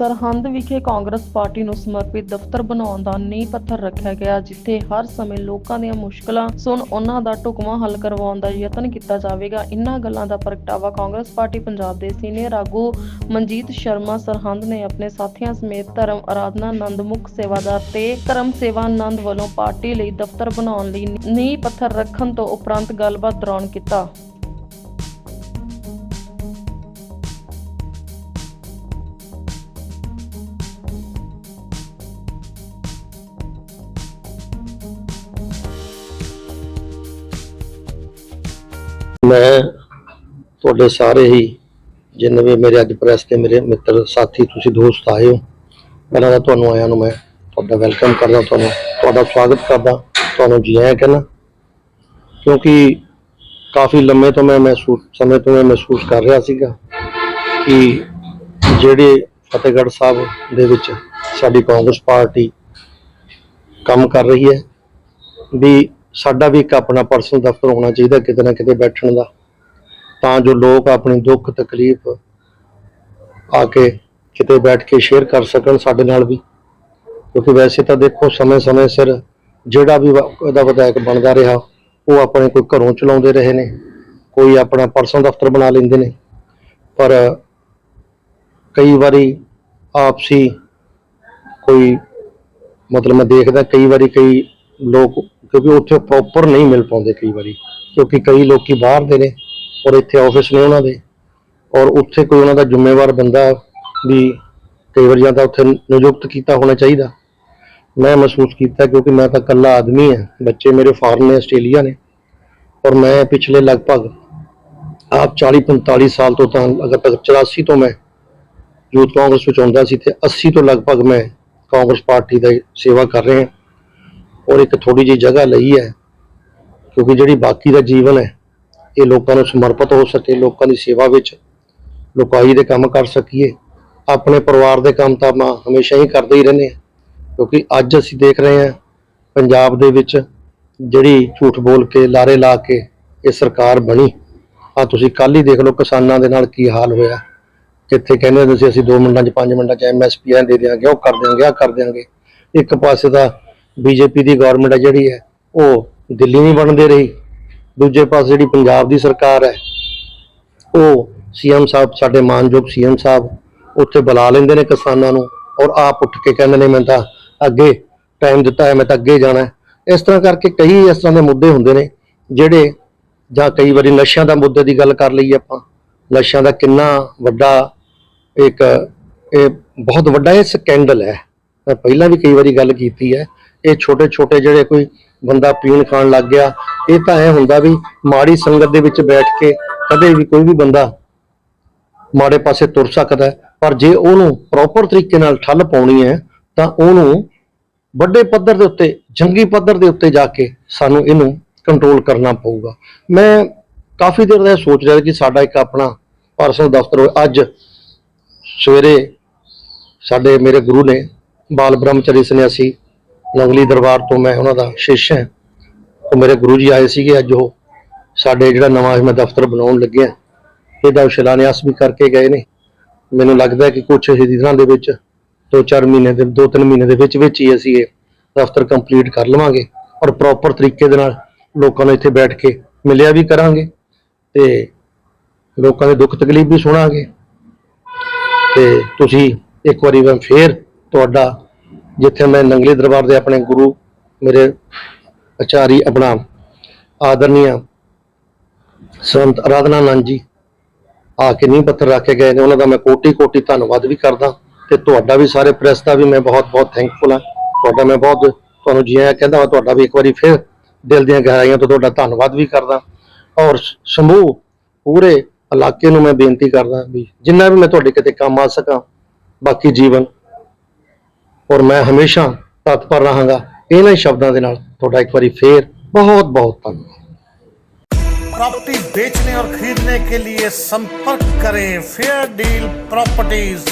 ਸਰਹੰਦ ਵਿਖੇ ਕਾਂਗਰਸ ਪਾਰਟੀ ਨੂੰ ਸਮਰਪਿਤ ਦਫ਼ਤਰ ਬਣਾਉਣ ਦਾ ਨੀਂਹ ਪੱਥਰ ਰੱਖਿਆ ਗਿਆ, ਜਿੱਥੇ ਹਰ ਸਮੇਂ ਲੋਕਾਂ ਦੀਆਂ ਮੁਸ਼ਕਲਾਂ ਸੁਣ ਉਹਨਾਂ ਦਾ ਢੁਕਵਾਂ ਹੱਲ ਕਰਵਾਉਣ ਦਾ ਯਤਨ ਕੀਤਾ ਜਾਵੇਗਾ। ਇਨ੍ਹਾਂ ਗੱਲਾਂ ਦਾ ਪ੍ਰਗਟਾਵਾ ਕਾਂਗਰਸ ਪਾਰਟੀ ਪੰਜਾਬ ਦੇ ਸੀਨੀਅਰ ਆਗੂ ਮਨਜੀਤ ਸ਼ਰਮਾ ਸਰਹੰਦ ਨੇ ਆਪਣੇ ਸਾਥੀਆਂ ਸਮੇਤ ਧਰਮ ਆਰਾਧਨਾ ਨੰਦ ਮੁੱਖ ਸੇਵਾਦਾਰ ਤੇ ਧਰਮ ਸੇਵਾ ਨੰਦ ਵੱਲੋਂ ਪਾਰਟੀ ਲਈ ਦਫ਼ਤਰ ਬਣਾਉਣ ਲਈ ਨੀਂਹ ਪੱਥਰ ਰੱਖਣ ਤੋਂ ਉਪਰੰਤ ਗੱਲਬਾਤ ਦੌਰਾਨ ਕੀਤਾ। ਮੈਂ ਤੁਹਾਡੇ ਸਾਰੇ ਹੀ ਜਿੰਨੇ ਵੀ ਮੇਰੇ ਅੱਜ ਪ੍ਰੈਸ ਤੇ ਮੇਰੇ ਮਿੱਤਰ, ਸਾਥੀ, ਤੁਸੀਂ ਦੋਸਤ ਆਏ ਹੋ ਪਹਿਲਾਂ ਤਾਂ ਤੁਹਾਨੂੰ ਆਇਆਂ ਨੂੰ ਮੈਂ ਤੁਹਾਡਾ ਵੈਲਕਮ ਕਰਦਾ, ਤੁਹਾਨੂੰ, ਤੁਹਾਡਾ ਸਵਾਗਤ ਕਰਦਾ, ਤੁਹਾਨੂੰ ਜੀ ਆਇਆਂ ਕਹਿੰਦਾ। ਕਿਉਂਕਿ ਕਾਫੀ ਲੰਮੇ ਤੋਂ ਮੈਂ ਮਹਿਸੂਸ, ਸਮੇਂ ਤੋਂ ਮੈਂ ਮਹਿਸੂਸ ਕਰ ਰਿਹਾ ਸੀਗਾ ਕਿ ਜਿਹੜੇ ਫਤਿਹਗੜ੍ਹ ਸਾਹਿਬ ਦੇ ਵਿੱਚ ਸਾਡੀ ਕਾਂਗਰਸ ਪਾਰਟੀ ਕੰਮ ਕਰ ਰਹੀ ਹੈ, ਵੀ ਸਾਡਾ ਵੀ ਇੱਕ ਆਪਣਾ ਪਰਸਨਲ ਦਫ਼ਤਰ ਹੋਣਾ ਚਾਹੀਦਾ ਕਿਤੇ ਨਾ ਕਿਤੇ ਬੈਠਣ ਦਾ। ਤਾਂ ਜੋ ਲੋਕ ਆਪਣੀ ਦੁੱਖ, ਤਕਲੀਫ ਆ ਕੇ ਕਿਤੇ ਬੈਠ ਕੇ ਸ਼ੇਅਰ ਕਰ ਸਕਣ ਸਾਡੇ ਨਾਲ ਵੀ। ਕਿਉਂਕਿ ਵੈਸੇ ਤਾਂ ਦੇਖੋ ਸਮੇਂ-ਸਮੇਂ ਸਿਰ ਜਿਹੜਾ ਵੀ ਵਾ- ਵਿਧਾਇਕ ਬਣਦਾ ਰਿਹਾ, ਉਹ ਆਪਣੇ ਕੋਈ ਘਰੋਂ ਚਲਾਉਂਦੇ ਰਹੇ ਨੇ, ਕੋਈ ਆਪਣਾ ਪਰਸਨਲ ਦਫ਼ਤਰ ਬਣਾ ਲੈਂਦੇ ਨੇ। ਪਰ ਕਈ ਵਾਰੀ ਆਪਸੀ ਕੋਈ ਮਤਲਬ ਮੈਂ ਦੇਖਦਾ ਕਈ ਵਾਰੀ ਕਈ ਲੋਕ ਕਿਉਂਕਿ ਉੱਥੇ ਪ੍ਰੋਪਰ ਨਹੀਂ ਮਿਲ ਪਾਉਂਦੇ ਕਈ ਵਾਰੀ, ਕਿਉਂਕਿ ਕਈ ਲੋਕੀ ਬਾਹਰ ਦੇ ਨੇ ਔਰ ਇੱਥੇ ਆਫਿਸ ਨੇ ਉਹਨਾਂ ਦੇ। ਔਰ ਉੱਥੇ ਕੋਈ ਉਹਨਾਂ ਦਾ ਜ਼ਿੰਮੇਵਾਰ ਬੰਦਾ ਵੀ ਕਈ ਵਾਰ ਜਾਂ ਤਾਂ ਉੱਥੇ ਨਿਯੁਕਤ ਕੀਤਾ ਹੋਣਾ ਚਾਹੀਦਾ। ਮੈਂ ਮਹਿਸੂਸ ਕੀਤਾ ਕਿਉਂਕਿ ਮੈਂ ਤਾਂ ਇਕੱਲਾ ਆਦਮੀ ਹਾਂ, ਬੱਚੇ ਮੇਰੇ ਫਾਰਨ ਨੇ, ਆਸਟ੍ਰੇਲੀਆ ਨੇ। ਔਰ ਮੈਂ ਪਿਛਲੇ ਲਗਭਗ ਆਪ 40 45 ਸਾਲ ਤੋਂ ਤਾਂ, ਅਗਰ ਤੱਕ 84 ਤੋਂ ਮੈਂ ਯੂਥ ਕਾਂਗਰਸ ਵਿੱਚ ਆਉਂਦਾ ਸੀ ਤੇ 80 ਤੋਂ ਲਗਭਗ ਮੈਂ ਕਾਂਗਰਸ ਪਾਰਟੀ ਦਾ ਸੇਵਾ ਕਰ ਰਿਹਾ। ਹਾਂ ਔਰ ਇੱਕ ਥੋੜੀ ਜਿਹੀ ਜਗ੍ਹਾ ਲਈ ਹੈ, ਕਿਉਂਕਿ ਜਿਹੜੀ ਬਾਕੀ ਦਾ ਜੀਵਨ ਹੈ, ਇਹ ਲੋਕਾਂ ਨੂੰ ਸਮਰਪਿਤ ਹੋ ਸਕੇ, ਲੋਕਾਂ ਦੀ ਸੇਵਾ ਵਿੱਚ ਲੋਕਾਈ ਦੇ ਕੰਮ ਕਰ ਸਕੀਏ। ਆਪਣੇ ਪਰਿਵਾਰ ਦੇ ਕੰਮ ਤਾਂ ਆਪਾਂ ਹਮੇਸ਼ਾ ਹੀ ਕਰਦੇ ਹੀ ਰਹਿੰਦੇ ਹਾਂ, ਕਿਉਂਕਿ ਅੱਜ ਅਸੀਂ ਦੇਖ ਰਹੇ ਹਾਂ, ਪੰਜਾਬ ਦੇ ਵਿੱਚ ਜਿਹੜੀ ਝੂਠ ਬੋਲ ਕੇ ਲਾਰੇ ਲਾ ਕੇ ਇਹ ਸਰਕਾਰ ਬਣੀ। ਆ ਤੁਸੀਂ ਕੱਲ ਹੀ ਦੇਖ ਲਓ ਕਿਸਾਨਾਂ ਦੇ ਨਾਲ ਕੀ ਹਾਲ ਹੋਇਆ। ਕਿੱਥੇ ਕਹਿੰਦੇ ਹੁੰਦੇ ਸੀ, ਅਸੀਂ 2 ਮਿੰਟਾਂ 'ਚ 5 ਮਿੰਟਾਂ 'ਚ ਐਮਐਸਪੀ ਦੇ ਦਿਆਂਗੇ, ਉਹ ਕਰ ਦਿਆਂਗੇ ਆ ਕਰ ਦਿਆਂਗੇ। ਇੱਕ ਪਾਸੇ ਦਾ ਬੀਜੇਪੀ ਦੀ ਗਵਰਨਮੈਂਟ ਹੈ ਜਿਹੜੀ ਹੈ, ਉਹ ਦਿੱਲੀ ਨਹੀਂ ਬਣਦੇ ਰਹੀ। ਦੂਜੇ ਪਾਸੇ ਜਿਹੜੀ ਪੰਜਾਬ ਦੀ ਸਰਕਾਰ ਹੈ, ਉਹ ਸੀਐਮ ਸਾਹਿਬ, ਸਾਡੇ ਮਾਨਯੋਗ ਸੀਐਮ ਸਾਹਿਬ, ਉੱਥੇ ਬੁਲਾ ਲੈਂਦੇ ਨੇ ਕਿਸਾਨਾਂ ਨੂੰ ਔਰ ਆਪ ਉੱਠ ਕੇ ਕਹਿੰਦੇ ਨੇ, ਮੈਂ ਤਾਂ ਅੱਗੇ ਟਾਈਮ ਦਿੱਤਾ ਹੈ, ਮੈਂ ਤਾਂ ਅੱਗੇ ਜਾਣਾ ਹੈ। ਇਸ ਤਰ੍ਹਾਂ ਕਰਕੇ ਕਈ ਇਸ ਤਰ੍ਹਾਂ ਦੇ ਮੁੱਦੇ ਹੁੰਦੇ ਨੇ, ਜਿਹੜੇ ਜਾਂ ਕਈ ਵਾਰੀ ਨਸ਼ਿਆਂ ਦਾ ਮੁੱਦੇ ਦੀ ਗੱਲ ਕਰ ਲਈਏ ਆਪਾਂ। ਨਸ਼ਿਆਂ ਦਾ ਕਿੰਨਾ ਵੱਡਾ ਇੱਕ, ਇਹ ਬਹੁਤ ਵੱਡਾ ਇਹ ਸਕੈਂਡਲ ਹੈ। ਮੈਂ ਪਹਿਲਾਂ ਵੀ ਕਈ ਵਾਰੀ ਗੱਲ ਕੀਤੀ ਹੈ ਇਹ ਛੋਟੇ ਛੋਟੇ ਜਿਹੜੇ ਕੋਈ ਬੰਦਾ ਪੀਣ ਖਾਣ ਲੱਗ ਗਿਆ, ਇਹ ਤਾਂ ਐ ਹੁੰਦਾ ਵੀ ਮਾੜੀ ਸੰਗਤ ਦੇ ਵਿੱਚ ਬੈਠ ਕੇ ਕਦੇ ਵੀ ਕੋਈ ਵੀ ਬੰਦਾ ਮਾੜੇ ਪਾਸੇ ਤੁਰ ਸਕਦਾ ਪਰ ਜੇ ਉਹਨੂੰ ਪ੍ਰੋਪਰ ਤਰੀਕੇ ਨਾਲ ਠੱਲ ਪਾਉਣੀ ਹੈ, ਤਾਂ ਉਹਨੂੰ ਵੱਡੇ ਪੱਧਰ ਦੇ ਉੱਤੇ, ਜੰਗੀ ਪੱਧਰ ਦੇ ਉੱਤੇ ਜਾ ਕੇ ਸਾਨੂੰ ਇਹਨੂੰ ਕੰਟਰੋਲ ਕਰਨਾ ਪਊਗਾ। ਮੈਂ ਕਾਫੀ ਦੇਰ ਦਾ ਇਹ ਸੋਚ ਰਿਹਾ ਕਿ ਸਾਡਾ ਇੱਕ ਆਪਣਾ ਪਰਸਨਲ ਦਫ਼ਤਰ ਹੋਵੇ। ਅੱਜ ਸਵੇਰੇ ਸਾਡੇ ਮੇਰੇ ਗੁਰੂ ਨੇ ਬਾਲ ਬ੍ਰਹਮਚਰੀ ਸੰਨਿਆਸੀ ਨੰਗਲੀ ਦਰਬਾਰ ਤੋਂ ਮੈਂ ਉਹਨਾਂ ਦਾ ਸ਼ਿਸ਼ ਹਾਂ। ਉਹ ਮੇਰੇ ਗੁਰੂ ਜੀ ਆਏ ਸੀਗੇ, ਅੱਜ ਉਹ ਸਾਡੇ ਜਿਹੜਾ ਨਵਾਂ ਮੈਂ ਦਫ਼ਤਰ ਬਣਾਉਣ ਲੱਗਿਆ ਇਹਦਾ ਸ਼ਿਲਾਨਿਆਸ ਵੀ ਕਰਕੇ ਗਏ ਨੇ। ਮੈਨੂੰ ਲੱਗਦਾ ਕਿ ਕੁਝ ਹੀ ਦਿਨਾਂ ਦੇ ਵਿੱਚ 2-4 ਮਹੀਨੇ ਦੇ 2-3 ਮਹੀਨੇ ਦੇ ਵਿੱਚ ਵਿੱਚ ਹੀ ਅਸੀਂ ਇਹ ਦਫ਼ਤਰ ਕੰਪਲੀਟ ਕਰ ਲਵਾਂਗੇ ਔਰ ਪ੍ਰੋਪਰ ਤਰੀਕੇ ਦੇ ਨਾਲ ਲੋਕਾਂ ਨੂੰ ਇੱਥੇ ਬੈਠ ਕੇ ਮਿਲਿਆ ਵੀ ਕਰਾਂਗੇ ਤੇ ਲੋਕਾਂ ਦੇ ਦੁੱਖ ਤਕਲੀਫ ਵੀ ਸੁਣਾਂਗੇ। ਤੇ ਤੁਸੀਂ ਇੱਕ ਵਾਰੀ ਮੈਂ ਫੇਰ ਤੁਹਾਡਾ ਜਿੱਥੇ ਮੈਂ ਨੰਗਲੇ ਦਰਬਾਰ ਦੇ ਆਪਣੇ ਗੁਰੂ, ਮੇਰੇ ਆਚਾਰੀ ਆਪਣਾ ਆਦਰਨੀਆ ਸੰਤ ਅਰਾਧਨਾ ਨੰਦ ਜੀ ਆ ਕੇ ਨਹੀਂ ਪੱਥਰ ਰੱਖ ਕੇ ਗਏ ਨੇ। ਉਹਨਾਂ ਦਾ ਮੈਂ ਕੋਟੀ ਕੋਟੀ ਧੰਨਵਾਦ ਵੀ ਕਰਦਾ ਤੇ ਤੁਹਾਡਾ ਵੀ ਸਾਰੇ ਪ੍ਰੈਸ ਦਾ ਵੀ ਮੈਂ ਬਹੁਤ ਬਹੁਤ ਥੈਂਕਫੁਲ ਹਾਂ। ਤੁਹਾਡਾ ਮੈਂ ਬਹੁਤ ਤੁਹਾਨੂੰ ਜੀ ਆਇਆਂ ਕਹਿੰਦਾ ਹਾਂ ਤੁਹਾਡਾ ਵੀ ਇੱਕ ਵਾਰੀ ਫਿਰ ਦਿਲ ਦੀਆਂ ਗਹਿਰਾਈਆਂ ਤੋਂ ਤੁਹਾਡਾ ਧੰਨਵਾਦ ਵੀ ਕਰਦਾ। ਔਰ ਸਮੂਹ ਪੂਰੇ ਇਲਾਕੇ ਨੂੰ ਮੈਂ ਬੇਨਤੀ ਕਰਦਾ ਵੀ ਜਿੰਨਾ ਵੀ ਮੈਂ ਤੁਹਾਡੇ ਕਿਤੇ ਕੰਮ ਆ ਸਕਾਂ, ਬਾਕੀ ਜੀਵਨ ਔਰ ਮੈਂ ਹਮੇਸ਼ਾ ਤਤਪਰ ਰਹਾਂਗਾ ਇਹਨਾਂ ਹੀ ਸ਼ਬਦਾਂ ਦੇ ਨਾਲ ਤੁਹਾਡਾ ਇੱਕ ਵਾਰੀ ਫੇਰ ਬਹੁਤ ਬਹੁਤ ਧੰਨਵਾਦ प्रॉपर्टी बेचने और खरीदने के लिए संपर्क करें फेयर डील प्रॉपर्टीज